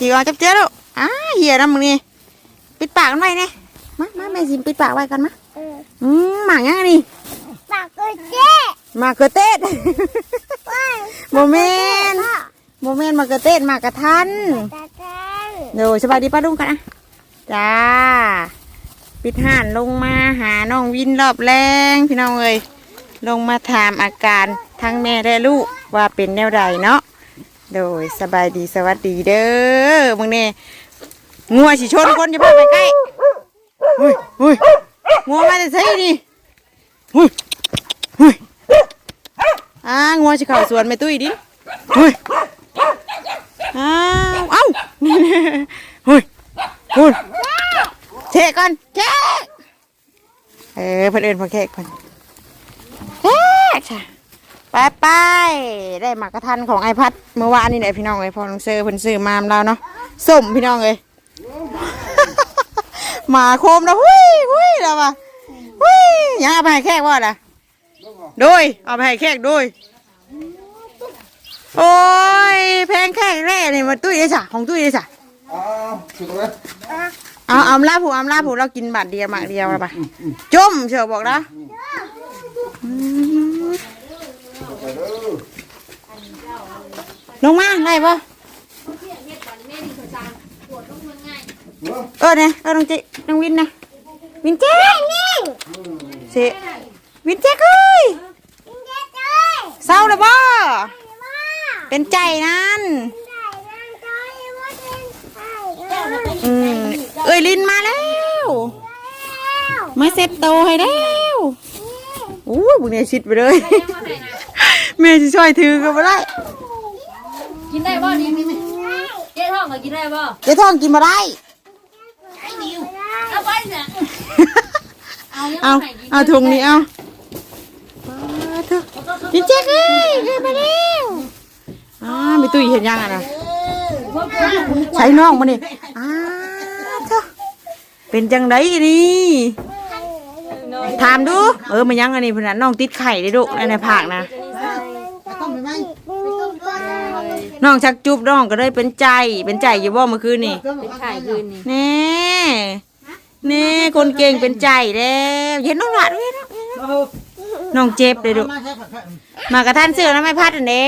จีออนจับเจ้าลูกอ้าเหี้ยนะมึงนี่ปิดปากมันไว้เนี่ยมามาแม่สิปิดปากไว้กันมาเอออืมหมากยังไงนี่ปากก็เจ๊หมากเกระเต้ดโมเมนโมเมนหมากเกระเต้ดหมากกระทันตากันเดี๋ยวสบายดีป้าลุงกันนะจ้าปิดห่านลงมาหาน้องวินรอบแรงพี่น้องเอ้ยลงมาถามอาการทั้งแม่และลูกว่าเป็นแนวใดเนาะ โดยสบายดีสวัสดีเด้อมึงเนี่ยงัวสิชนคนจะพาไปใกล้เฮ้ยเฮ้ยงัวมาจะใช่นี่เฮ้ยเฮ้ยอ่างัวสิเข้าสวนไปตุ้ยดิเฮ้ยอ้าวเอ้าเฮ้ยเฮ้ยเชะก่อนเชะเออเพื่อนเอินพอแขกเพื่อนแขกจ้ะ ไปไปได้หมากกระทันของไอพัดเมื่อวานนี่แหละพี่น้องเอ้ยพอน้องเซอร์เพิ่นซื้อมาแล้วเนาะส้มพี่น้องเอ้ยหมาโคมแล้วหุ้ยหุ้ยแล้วว่ะหุ้ยยังเอาไปให้แขกว่าล่ะโดยเอาไปให้แขกโดยโอ้ยแพงแค่แร่นี่มันตุ้ยเลยจ้ะของตุ้ยเลยจ้ะอ้าวสุดเลยเอาเอาลาผูเอาลาผูเรากินบาทเดียวหมากเดียวไปจมเชียวบอกนะอืม ลงมาได้ปะเออเนี่ยเออน้องจิน้องวินนะวินเจ๊เสวินเจ๊เอ้ยเศร้าเลยบ่เป็นใจนั่นอืมเอ้ยลินมาแล้วมาเซ็ตโตให้แล้วอู้บุญเนี่ยชิดไปเลยแม่จะช่วยถือก็ไม่ได้ กินได้บ่นี่นี่เจ๊ท้องก็กินได้บ่เจ๊ท่องกินมาได้เอาไปเนี่ยเอายังเอาไงกินเอาถุงนี้เอาเอาเถอะกินเจ๊กเอ้ยเอ้ยมาแล้วอ่ามีตุ้ยเห็นยังอะนะใช้น้องมานี่อ่าเถอะเป็นจังไดนี่ถามดู เออมันยังอันนี้เพื่อนนะน้องติดไข่ได้ดุในในผักนะ น้องชักจุบน้องก็เลยเป็นใจ เป็นใจอยู่บ่เมื่อคืนนี่เป็นไข่คืนนี่แน่แน่คนเก่งเป็นใจแล้วเห็นน้องหลานด้วยนะน้องเจ็บเลยดุมากระทันเสื้อน้ำไม่พัดอันเด้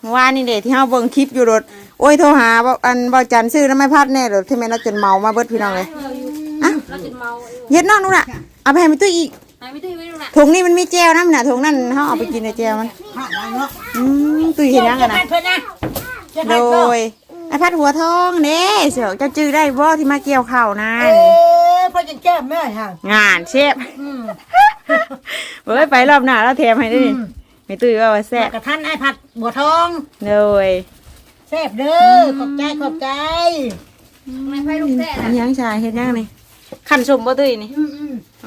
เมื่อวานนี่เด็ที่เฮาเบิ่งคลิปอยู่รถโอ้ยโทรหาบ่อันบ่จันซื้อน้ำไม่พัดแน่รถที่แม่นเราจนเมามาเบิดพี่น้องเลยอะเราจนเมาเย็ดน้องนู่นน่ะเอาไปให้มันตุ้ยอีก ไอ้ไม่ตื้อไม่รู้น่ะถุงนี้มันมีแจวนะมันน่ะถุงนั้นเฮาเอาไปกินในแจวมันอืมตุ้ยเห็นยังกันนะโดยไอพัดหัวทองเน่เสียวจะจื้อได้บ่ที่มาเกี่ยวข้าวนั่นเอ๊ะพ่อจะแก้แม่ฮะงานเชฟเฮ้ยไปรอบหน้าแล้วแถมให้ด้วยนี่ไม่ตุ้ยว่าว่าแซ่บกระทันไอ้ผัดบัวทองโดยแซ่บเด้อขอบใจขอบใจไม่ไฟลูกแท้อัน่ะนยังชายเฮ็ดยังนี่ขันสมบ่ตุ้ยนี่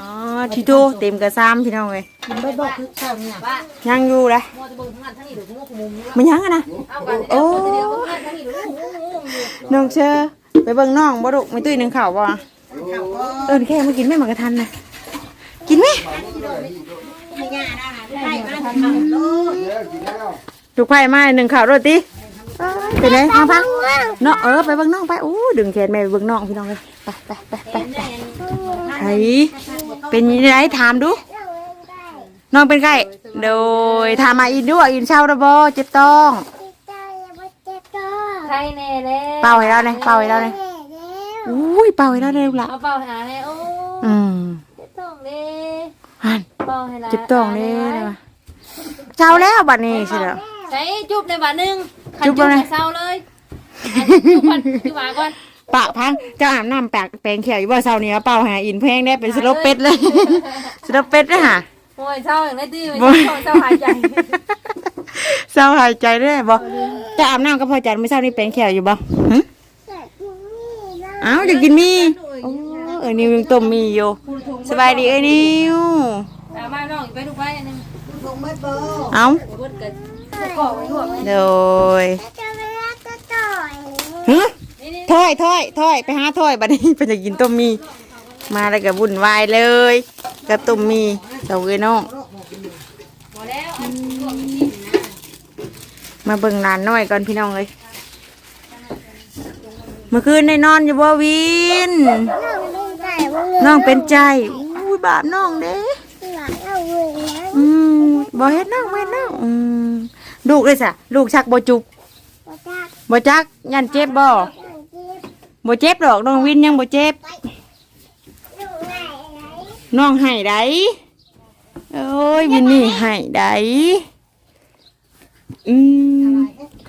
อืมอืมอ๋อทีโตเต็มกระซ้ำพี่น้องเอ้ยกินบ่บอกคือข้าวเนี่ยว่ายังอยู่เลยมัวจะเบิ่งทั้งนั้นทั้งนี้ดูงูขมุมมันยังอะนะเอากันเดี๋ยวเดี๋ยวทั้งนั้นทั้งนี้ดูงูงูงูน้องเชอไปเบิ่งน้องบ่ดุไม่ตุ้ยหนึ่งข้าวบ่เอิ้นแค่มากินแม่หมากระทันนะกินไหมไข่มาทำลูกเดี๋ยวกินแล้วถูกไผ่มาหนึ่งข้าวโรตีเป็นไงเอาพังเนาะเออไปเบิ่งน้องไปอู้ดึงแขนแม่ไปเบิ่งน้องพี่น้องเลยไปไปไปไปไปไผ เป็นยังไงถามดูน้องเป็นไก่โดยถามมาอินด้วยอินเช่าระบอเจ็บต้องใครแน่แล้วเป่าให้เราเลยเป่าให้เราเลยอุ้ยเป่าให้เราเลยลูกหละเอาเป่าหาแน่โอ้อืมเจ็บท้องเด้ฮันเป่าให้ละเจ็บต้องเลยนะวะเช้าแล้วบัดนี้ใช่แล้วใช้จุบในบาทนึงจุ๊บแล้วนะเศร้าเลยจุบก่อนจุบหมาก่อน ปากพังเจ้าอาบน้ำแปลกแปลงเขียวอยู่ว่าเช้านี้เป่าหาอินเพลงได้เป็นสโลปเป็ดเลย สโลปเป็ดเลยค่ะโอ้ยเศร้าอย่างไรตี้ไม่บ่เศร้าเศร้าหายใจเศร้าหายใจได้บ่เจะอาบน้ำก็พอใจไม่เศร้านี่แปลงเขียวอยู่บ่หึเอ้าอยากกินมีโอ้เออนิวยังต้มมีอยู่สบายดีเอ้ยนิวเอามาน้องไปดูไปอันนึงเอ้าเบิดกันกอกไว้หัวไว้โดยฮะนี่นี่ ถ้อยถ้อยถ้อยไปหาถ้อยบัดนี้เพิ่นจะกินต้มมี มาแล้วก็วุ่นวายเลยกับต้มมีเจ้าเอ้ยน้องพอแล้วอันหัวมันกินนะมาเบิ่งหลานน้อยก่อนพี่น้องเลยเมื่อคืนได้นอนอยู่บ่วิน น้องเป็นไก่บ้างเลยน้องเป็นใจอุ้ยบาปน้องเด้หลานเอาเงินนะอืมบ่เฮ็ดน้องบ่เฮ็ดน้องอืมลูกเลยสะลูกชักบ่จุกมาจากบ่จักยันเจ็บบ่ทางจี บบ่เจ็บดอกน้องวินยังบ่เจ็บน้องให้ได้โอ้ยวินนี่ให้ได้อืม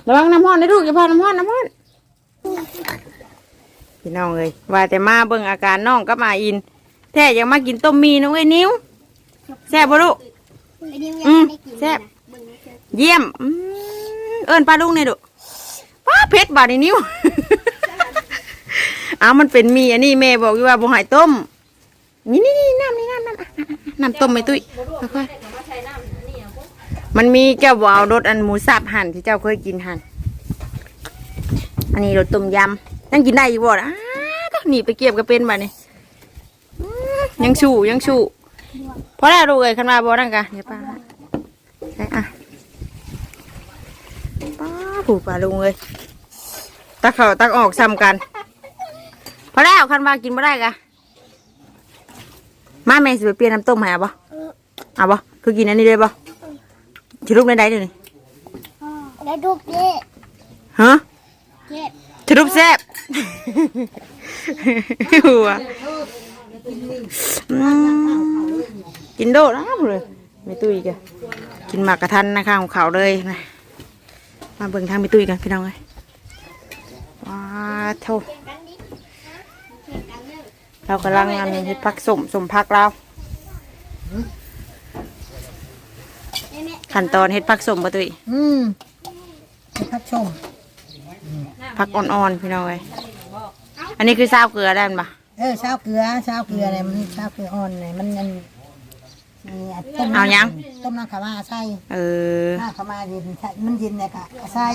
ระวังน้ำร้อนนะลูกอย่าพาน้ำร้อนน้ำร้อนพี่น้องเอ้ยว่าแต่มาเบิ่งอาการน้องกับมาอิน แท้ยังมากินต้มมีน้องเอ้นิ้วแซ่บบ่ลูกอืมไม่ได้กินแซ่บเยี่ยมอืมเอิญปลาลุงเนี่ยดูป้าเพชรบาดในนิ้ว เอามันเป็นมีอันนี้แม่บอกอยู่ว่าบ่ใหายต้ม นี่นี่นี่น้ำนี่น้ำน้ำอะน้ำต้มไม่ตุ้ยค่อยๆมันมีเจ้าบ่เอารสอันหมูสับหั่นที่เจ้าเคยกินหั่นอันนี้รสต้มยำยังกินได้อยู่บ่ล่ะอ้าต้องหนีไปเก็บก็เป็นบ่เนี่ยยังชูยังชูพอแล้วลูกเอ้ยคันมาบ่นั่นกะเดี๋ยวป้าให้ใช่อะป้าผูกปลาลุงเลยตักเขาตักออกซ้ำกัน อแล้วคันว่ากินไม่ได้กะมาแม่สิไปเปลี่ยนน้ำต้มให้เอาบ่เอาบ่คือกินอันนี้เลยบ่ที่ลูกในใดเดี๋ยวนี้แล้วดูเจ๊ฮะเจ๊ที่ลูกแซ่บหัวอืมกินโดดน้ำเลยไม่ตุ้ยกะกินหมากกระทันนะคะของเขาเลยนะมาเบิ่งทางไม่ตุ้ยกันพี่น้องเลยว้าโถ เรากำลังอันเฮ็ดผักสมสมผักเราขั้นตอนเฮ็ดผักสมปะตุยอืมไปพัดชมผักอ่อนๆพี่น้องเอ้ยอันนี้คือซาวเกลือได้มั้ยเออเช้าเกลือเช้าเกลืออะไรมันเช้าเกลืออ่อนเลยมันมันนี่ะต้มเอายังต้มน้ำขาวมาใส่เออน้ำขาวมาเย็นใส่มันเย็นเลยค่ะใส่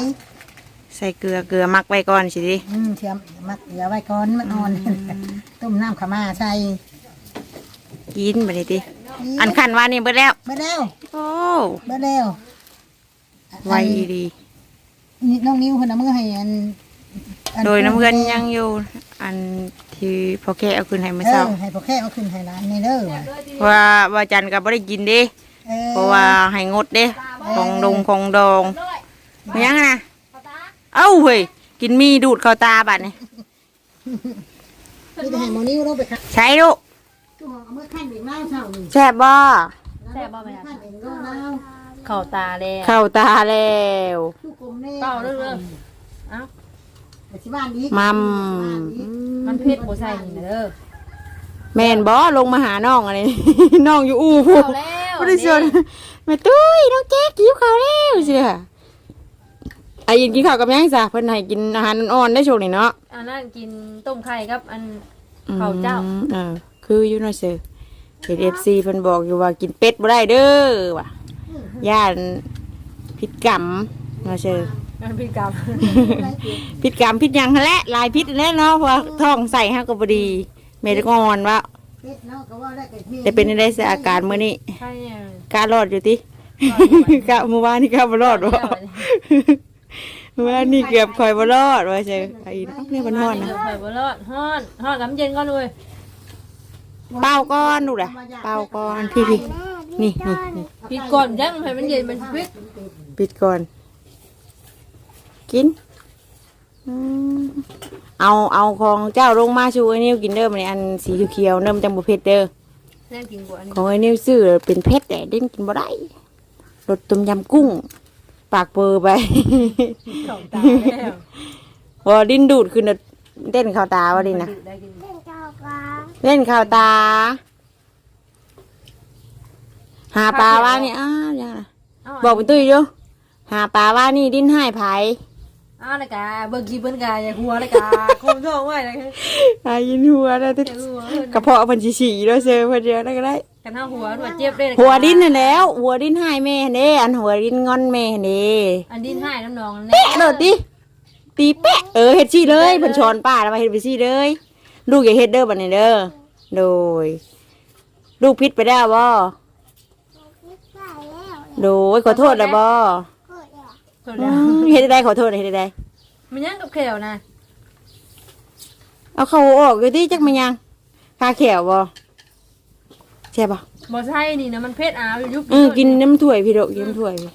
ใส่เกลือเกลือมักไว้ก่อนสิดิอืมเทียมมักเกลือไว้ก่อนมันอ่อนต้มน้ำขาวมาใส่กินบัดนี้ติอันขันว่านี่เบิดแล้วเบิดแล้วโอ้เบิดแล้วไวดีนี่น้องนิ้วคนเอามือให้อันอัโดยน้ำเงินยังอยู่ อันที่พอแค่เอาคืนให้เมื่อเอเช้าอให้พอแค่เอาขึ้นให้ร้านในเด้อว่ะว่าว่าจันก็บ่ได้กินเด้เออเพราะว่าให้งดเด้ของดงของดองมันยังไงนะ เอ้าเฮ้ยกินมีดูดเข้าตาบัดนี่นี่จะให้หมอนิ้วเราไปคัดใช้ลูกตู้เอามือขั้นเองเล่าเช้านี่แซ่บบ่แซ่บบ่แม่ขั้นเองเล่าเล่าเข่าตาเลยเข้าตาแล้วตู้กลมแน่เป้าเรื่องไปที่บ้านนี้มัมมันเผ็ดบ่ใส่นี่เด้อแม่นบ่ลงมาหาน้องอะไรน้องอยู่อู่พูเข้าแล้วบ่ได้ชวนแม่ตุ้ยน้องแจ๊กกินข้าวแล้วสิค่ะ ไอ้ยินกินข้าวกับยังซะเพิ่นให้กินอาหารอ่อนๆได้ช่วงนี้เนาะอันนั้นกินต้มไข่กับ อันข้าวเจ้า อืมเออคืออยู่เนาะเซอเห็น FC เพิ่นบอกอยู่ว่ากินเป็ดบ่ได้เด้อว่ะย่านพิษกรรมเนาะเซอมันพิกรรมพิษกรรมพิษหยังหั้นแหละลายพิษแน่เนาะเพราะว่าท้องใส่ฮะก็บ่ดีเมดงอนว่าเป็ดเนาะก็ว่าได้กับพี่จะเป็นได้สอาการมื้อนี้ใช่เนี่ย กล้ารอดอยู่ติกะเมื่อวานนี่กล้าบ่รอดบ่ เมื่อวานนี่เกือบคอยบ่รอดว่าเซอไอ้เนาะเนี่ยมันฮ้อนนะไข่บ่รอดฮ้อนฮ้อนกับเย็นก่อนเลยเป่าก่อนลูกล่ะเป่าก่อนพี่พี่นี่นี่นี่ปิดก่อนยังให้มันเย็นมันปิดปิดก่อน กินอืมเอาเอาของเจ้าลงมาชูไอ้นิวกินเด้อมันอันสีเขียวๆเนิ่มจังบุเผ็ดเด้อแน่กินกว่าอันของไอ้นิวซื้อเป็นเผ็ดแต่เด่นกินบ่ได้รสต้มยำกุ้ง ปากเปอร์ไปเข่าตาแล้วว่าดินดูดขึ้นน่ะเต้นเข้าตาว่าดินนะได้กินเล่นเจ้ากาเล่นเข้าตา หาปลาว่านี่อ้าวยังไงเอาบอกเป็นตุ้ยอยู่หาปลาว่านี่ดิ้นให้ไผเอาละกาเบิ่งกี่เบิ่งกาอย่าหัวละกาคมท้องไว้เลยอายินหัวแล้วอย่าหัวเอิ้นกระเพาะเพันฉี่ๆด้วยเซอเพันเดียวได้ก็ได้ กันเฮาหัวหัวเจ็บได้หัวดิ้นนั่นแหล้ว หัวดิ้นให้แม่เด้อันหัวดิ้นงอนแม่เด้อันดินให้น้ำนองนั่นแหละเป๊ะโดดดิตีเป๊ะเออเฮ็ดซี่เลยเพิ่นชอนป้าแล้วมาเฮ็ดไปซี่เลย ลูกอย่าเฮ็ดเด้อบัดนี้เด้อโดย ลูกพิษไปได้บ่คิดไปแล้วโดยขอโทษแล้วบ่โคตรแล้วตัวอืเดียวมเฮ็ดได้ขอโทษเฮ็ดได้มันยังกับแขวนะเอาเข้าออกอยู่ดิจักมันยังคาแขวบ่ ใช่บบ่บ่ใช่นี่นะมันเผ็ดอ้าวอยู่ยุบเออกินน้ำถ้วยพี่ดอกกินน้ำถ้วยพี่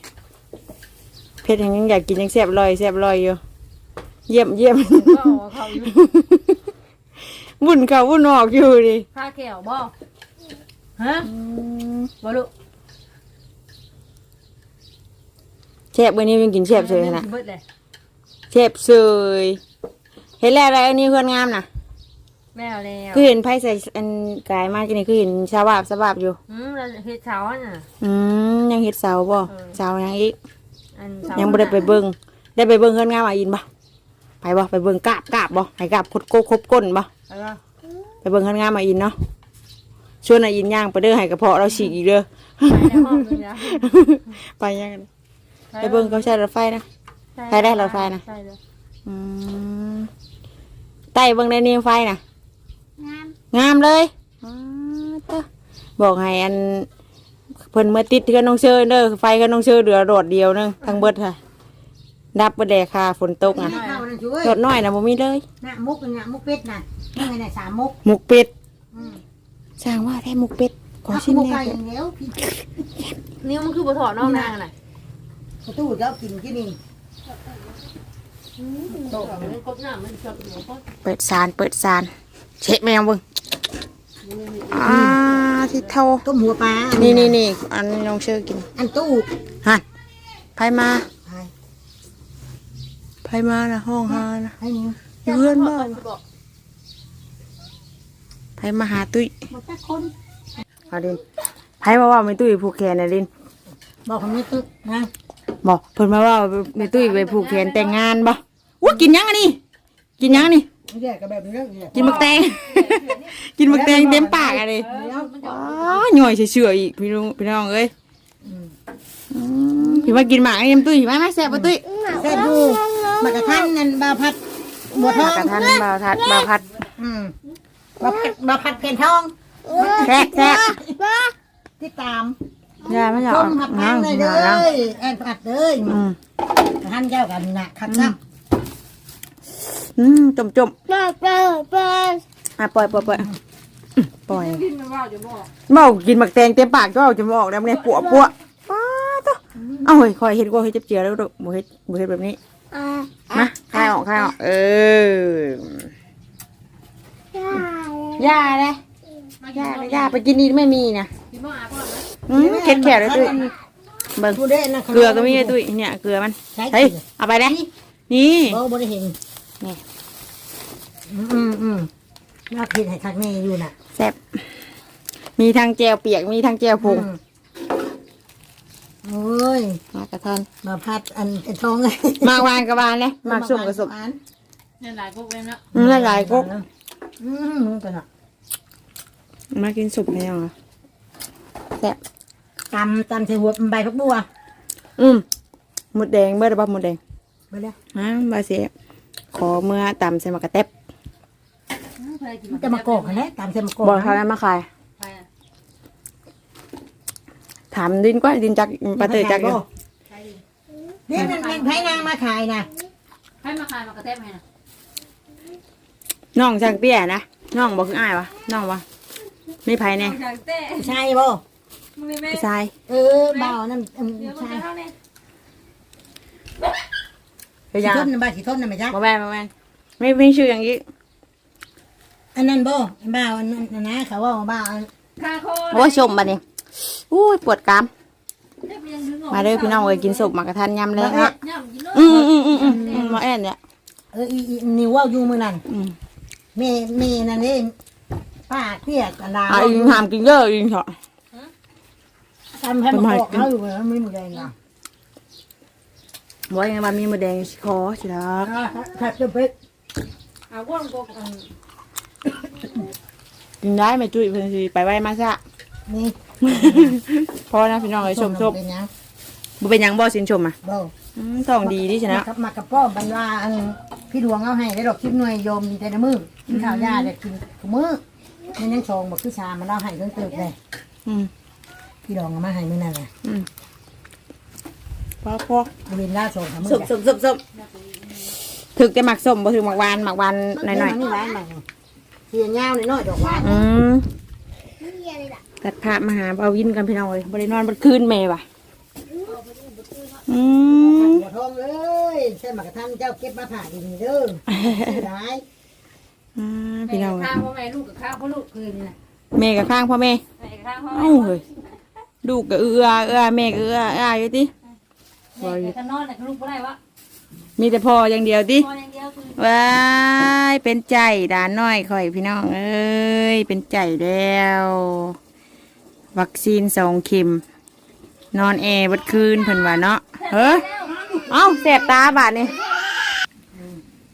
เพชรยังอยากกินยังแซ่บลอยแซ่บลอยอยู่เยี่ยมเยี่ยมก็เอาเขาอยู่วุ่นเขาวุ่นออกอยู่ดิข้าแก้วบ่ฮะบ่ลูกแซ่บวันนี้ยังกินแซ่บเลยนะเบิดเลยแซ่บเสยเห็นแล้วอะไรอันนี้เพื่อนงามนะ แม่เอาแล้วคือเห็นไพ่ใส่อันกายมากกินนี่คือเห็นชาวบาบสบาบอยู่ อืมแล้วเฮ็ดเช้าน่ะ อืมยังเห็ดเสาบ่เออ เสายังอีกอันเช้ายังบ่ได้ไปเบิ่งได้ไปเบิ่งเพื่อนงามอะอินบ่ไปบ่ไปเบิ่งกาบกาบบ่ให้กาบคดโกครบก้นบ่ไปว่าไปเบิ่งเพื่อนงามอะอินเนาะชวนอะอินย่างไปเด้อให้กระเพาะเราฉีกอีกเด้อ ไปในห้องนึงนะไปยังกันไปเบิ่งเขาใช้รถไฟนะ ไปได้รถไฟนะ ใช่เลยอืมไต่เบิ่งในนี่ไฟนะ งามงามเลยอ๋อเต้อบอกให้อันเพิ่นเมื่อติดกับน้องเชอเด้อไฟกับน้องเชอเหลือโดดเดียวนึงทั้งเบิดค่ะดับบ่แดค่าฝนตกอะข้าวนั่นช่วยโดดน้อยนะบ่มีเลย หน้ามุกเป็นหน้ามุกเป็ดน่ะนี่ไงเนี่ยสามมุกหมกเป็ดอืมสร้างว่าแท้หมกเป็ดขอชิ้นมุกแรไก่กอย่างเดียวพี่นิ้วมันคือบ่ถอดนอกนางน่ะประตูก็กินที่นี่โตมันกบน้ำมันชอบอยู่ก็เปิดซานเปิดซาน เช็ดแมวเบิ่งอ่าที่เท่าต้มหัวปลานี่นี่นี่นี่อันน้องเชอกินอันตู้หันไผมาไปไผมานะห้องหานะให้นิ้วอยู่เพื่อนบ้านบอกไผมาหาตุ้ยหมดทุกคนเอาดินไผมาว่าไม่ตุ้ยผูกแขนนะดินบอกผมไม่ตึกนะบอกเพิ่นมาว่าไม่ตุ้ยไปผูกแขนแต่งงานบ่อู้กินยังอันนี้กินยังอัน นี้ไม่ใช่กับแบบนี้แล้วเนี่ยกินหมักแตง กินหมักแตงเต็มปากอะดิอ๋อหน่อยเฉยๆอีกพี่น้องพี่น้องเอ้ยอืมพี่มากินหมากนี่มตุ้ยมามาแซ่บบ่ตุ้ยแซ่บดูมากระทันนั่นบาพัดบัวทองกระทันบ่าวทัดบ่าวพัดอืมบาพัดบาพัดเพนทองแซ่บแซ่บติดตามยาไม่อยากต้อมอกผัดแพนั่งงเลยเด้นั่งอแอนผัดเลยอืมท่านเจ้ากันน่ะคักซ้ อืมจมจมเปิดเปิดเปิดอะปล่อยปล่อยปล่อยอืมปล่อยกินมันว่าจะบอกเมากินหมักแตงเต็มปากก็เอาจะมาออกแล้วเนี่ยปัวปัวป้าตัวเอาเฮ้ยคอยเห็นว่าเฮ้ยจับเจียแล้วดูบ่เฮ็ดบ่เฮ็ดแบบนี้อ่ามาคายออกคายออกเออได้ย่าเลยย่าเลยย่าไปกินนี่ไม่มีนะกินบ่อาพ่อนะอืมเค็ดแขวเลยตุ้ยเบิ่งำผู้เด่นนะเกลือก็มีไอ้ตุ้ยเนี่ยเกลือมันใช่เฮ้ยเอาไปเลยนี่โอ้บ่ได้เห็น นี่อืมอืมอืมน่าเห็นให้คักแน่อยู่น่ะแซ่บมีทั้งแจวเปียกมีทั้งแจวผงอืมโอ้ย มากระทันมาพัดอันเป็นทองเลยมากวานกระบาลเลยมากสุ่มกระสุบอันเนี่ยหลายพวกเว้นเนาะอืมหลายๆก็อืมมึงกันอะมากินสุปไหมอะแซ่บตำตำใส่หัวใบพักบัวอืมหมดแดงเมื่อไรบ้าหมดแดงไปเลยอ่าบาเสียข อเมื่อตำใส่หมากระเต็บเคยกินมันจะมากอกกันนะตำใส่มากอกบอกเขาแล้วมาขายไปอะถามดินกว่าดินจักปลาเตยจักอยู่เนี่ยมันเป็นไผ่นางมาขายนะให้มาขายมากระแทกให้นะน้องจังเตี้ยนะน้องบอกคืออ้ายวะน้องวะไม่ไผแน่อยากเต้ใช่บ่มึงนี่แม่ผู้ชายเออเบานั่นอืมเดี๋ยวมึงใช่จะ เท่านี้เฮ้ยสียังทนนะบ้าสีทนนะไหมจ๊ะบ่แม่นบ่แม่นไม่ไม่ชื่ออย่างนี้อันนั้นบ่บ้าอันนั้นนะเขาว่าบ้าอันคาโคโอ้ยชมบัดนี้อุ้ยปวดกรามเด็กมันยังดึงออกมาเด้อพี่น้องเอ้ยกินสุปหมากระทันยำเลยบ้าฮะย่ำกินเลยอืมอืมอืมอืมอืมมาแอนเนี่ยเอออีอีนิวว่าอยู่มือนั่นอืมแม่แม่นั่นเองป้าเครียดอันดาอะอิงหามกินเยอะอิงเถอะทำให้มันออกเขาอยู่แล้วไม่หมดแรงอะ บอกยังไงว่ามีหมดแดงคอสิลักถ้าจะไปเอาว่างกบอันกินได้ไหมจุ้ยเพิ่นสิไปไว้มาซะนี่พอนะพี่น้องเอ้ยชมชมเป็นยังบ่เป็นหยังบ่สินชมอะบ่อืมท้องดีดิชนะกับมากับพ่อบรรดาอันพี่หลวงเอาให้ได้ดอกคลิปหน่วยโยมมีแต่ในมือกินข้าวยาเด็กกินทุกมื้อมันยังชงบอกคือชามันเอาให้เพิ่งตื่นเลยอืมพี่หลวงเอามาให้มื้อนั่นแหละอืม พอพอเวินล่าส่งทำมื้สุอบสุบสุบสุบถึกแต่หมักส้มบ่ถึกหมักหวานหมักหวานหน่อยนี่หวานหน่อยเสียยาวหน่อยๆดอกหวานๆอืมนี่อะไรล่ะตัดภาพมาหาเบาวินกันพี่น้องเลยบ่ได้นอนบ่คืนแม่ว่ะ อืมหัวทองเลยใช่หมากระทันเจ้าเก็บมาผ่าดีนี่เด้อได้ อ่าแม่พี่น้องข้าวพ่อแม่ลูกกับข้าวพ่อลูกคืนนี่นะแม่กับข้างพ่อแม่ แม่กับข้าวพ่อเอ้าเฮ้ยลูกก็เอื้อเอื้อแม่ก็เอื้อเอื้ออยู่ติ แม่กับข้าวนอนแต่ลูกไม่ได้วะมีแต่พ่ออย่างเดียวติพ่ออย่างเดียวคือว้ายเป็นใจด่านน้อยข่อยพี่น้องเอ้ยเป็นใจแล้ว วัคซีนสองเข็ม นอนแอร์เบัดคืนเพิ่นว่าเนาะเฮ้ยเอ้าแสบตาบาดนี่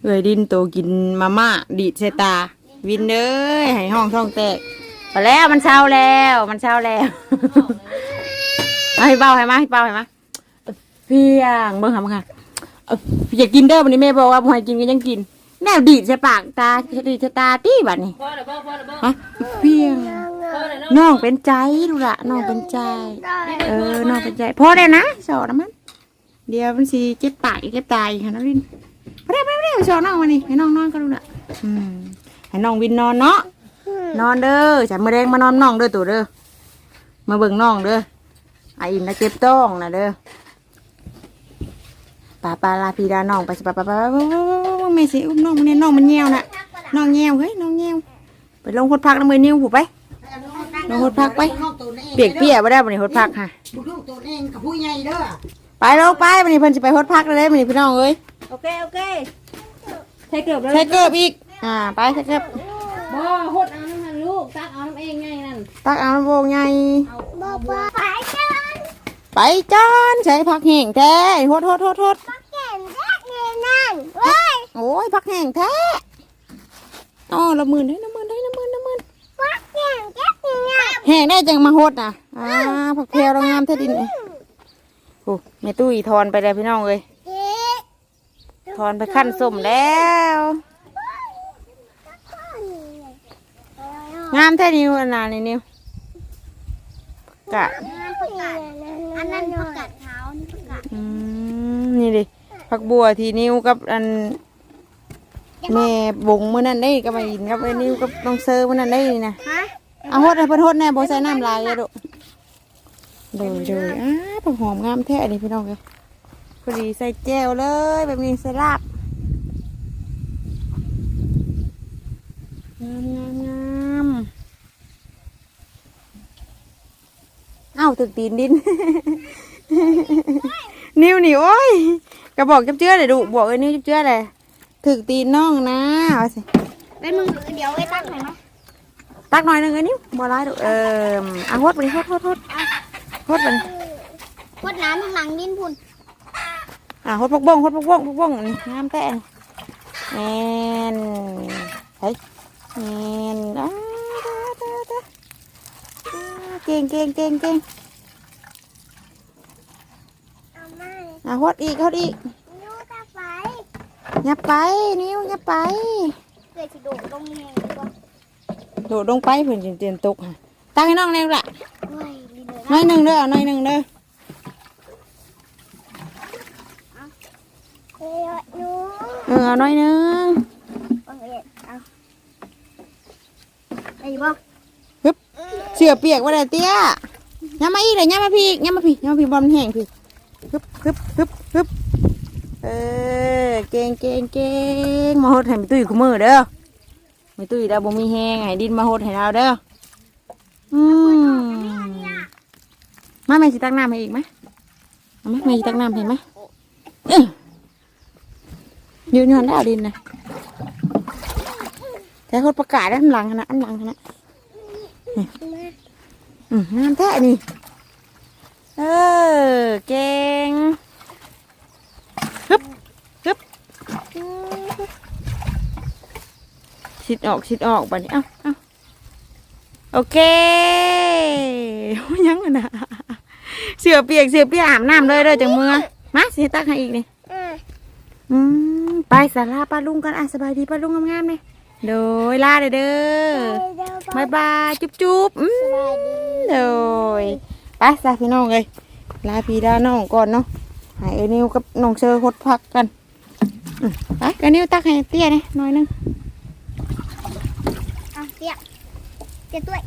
เอ้ยดินโตกินมาม่าดีดใส่ตา วินเอ้ยให้ห้องท้องแตกพอแล้วมันเช้าแล้ว มันเช้าแล้ว เอาให้เบาให้มาให้เบาให้มา เพียงเบิ่งหามึงค่ะเอ้าอยากกินเด้อวันนี้แม่บอกว่าบ่ให้กินก็ยังกินแนวดีดใส่ปากตาดีดใส่ตาตี้บัดนี้พ่อเดี๋ยวพ่อพ่อเดี๋ยวพ่อฮะเพียงพ่อเดี๋ยวน้องเป็นใจดูละน้องเป็นใจ เออน้องเป็นใจพอได้นะสอนนะมัน เดี๋ยวมันสิเจ็บปากอีกเจ็บตายอีกค่ะน้องวินไม่ได้ไม่ได้ไปสอนน้องมานี่ให้น้องนอนก็ดูละอืมให้น้องวินนอนเนาะ นอนเด้อจับมือแดงมานอนน้องเด้อตัวเด้อ มาเบิ่งน้องเด้อไอ้อินนะเจ็บต้องนะเด้อ ป้าปาลาพีดาน้องไปสิป้าป้าป้าป้าป้าป้าแม่สิอุ้มน้องมันเนี่ยน้องมันเงียวน่ะน้องเงียวเฮ้ยน้องเงียวไปลงคนพักน้ำมือนิ้วผูไปลงหดพักไปเปียกเปียกไม่ได้บันนี้หดพักค่ะลูกตัวเองกับผู้ใหญ่เด้อไปลงไปบันนี้เพิ่นสิไปหดพักเลยบันนี้พี่น้องเอ้ยโอเคโอเคใช้เกือบแล้วใช้เกิบอีกอ่าไปใช้เกิบบ่หดเอาน้ำมันลูกตักเอาน้ำเองไงนั่นตักเอาน้ำโบงไงบ๊อบบ๊อบไป ไปจอนใช้พักแห้งแท้หดหดหดหดมาแก่งแรกเลยนั่นเว้ยโอ้ยพักแห้งแท้อ๋อละหมื่นได้ละหมื่นได้ละหมื่นละหมื่นมาแก่งแรกเลยนั่นแห้งได้จังมาหดน่ะอ่าผักเพลเรางามแท้ดินเอ้ยโอ้แม่ตุ้ยทอนไปแล้วพี่น้องเอ้ยเอ๊ะทอนไปขั้นส้มแล้วงามแท้นิ้วอันนั้นนี่นิ้วกะอันนั้นประกาศ เท้านี่ประกาศอืมนี่ดิผักบัวที่นิ้วกับอันแม่บงมื่อนั้นได้กับมาอินกับไอ้นิ้วกับน้องเซอร์มื่อนั้นได้นี่นะฮะเอาฮดให้เพิ่นฮดแน่บ่ใส่น้ำลายเลยดุโดยโดยอ้าผักหอมงามแท้นี่พี่น้องเลยพอดีใส่แจ่วเลยแบบนี้ใส่ลาบงามงามงาม เอ้าถึกตีนดิน นิ้วนี่โอ้ยกระบอกจับเจื้อเลยดุบอกไอ้นิ้วจับเจื้อเลยถึกตีนน้องนะเอาสิเป็นมึงเดี๋ยวไว้ตั้งหน่อยนะตักหน่อยหนึงไอ้นิ้วบ่ร้ายดุเออเอาฮดไปดิฮดฮดฮดฮดไปดิพดน้ำข้างหลังดินพุ่นอะฮดพกบ้งฮดพกบ้งพกบ้งนี่งามแต่นแมนเฮ้ยแมนอ่าตาตาตาอ่า เก่งเก่งเก่งเก่งเอามาอะฮดอีกฮดอีกนิ้วตาไฟอย่าไป นิ้วอย่าไปเกิดสิโดดลงเองดีกว่าโดดลงไปเพื่อนเตียนตกค่ะตั้งให้น้องแนวละเฮ้ยดีเลยหน้อยหนึ่งเด้อหน้อยหนึ่งเด้อเฮ้ยหนูเออเอาหน้อยหนึ่งเอาเอ็ดเอาไอ้บ่ฮึบ เสือเปียกว่าไดเตี้ยย้ำมาอีกเลยย้ำมาพี่ย้ำมาพี่ย้ำมาพี่บอลมันแห้งพี่ฮึบฮึบฮึบฮึบเออเก่งเก่งเก่งมาหดให้มีตุ้ยคู่มือเด้อมีตุ้ยดาวบ่มีแห้งให้ดินมาหดให้เราเด้ออืมมาแม่สิตักน้ำให้อีกไหมเอาไหมแม่สิตักน้ำให้ไหมเอ้ยยืนอยู่หันได้เอาดินนะแต่คนประกาศได้อันหลังขนาดอันหลังขนาด อืมงามแท้นี่ เออ เก่งฮึบฮึบชิดออกชิดออกบัดนี้ เอ้าเอ้าโอเคยังอะนะเสือเปียกเสือเปียกอาบน้ำเลยเด้อจังเมื่อมาสิตักให้อีกนี่อืมไปสาราป้าลุงกันอะสบายดีป้าลุงงามๆเลย โดยลาเด้อเด้อเดี๋ยวบายบายจุ๊บจุ๊บอืมเลยไปซาพี่น้องเลยลาพี่ลาน้องก่อนเนาะใหายเอนิวกับน้องเชอร์หดพักกันอืมไปกันนิ้วตักให้เตี้ยนี่หน่อยหนึงเอาเตี้ยเตี้ยด้วย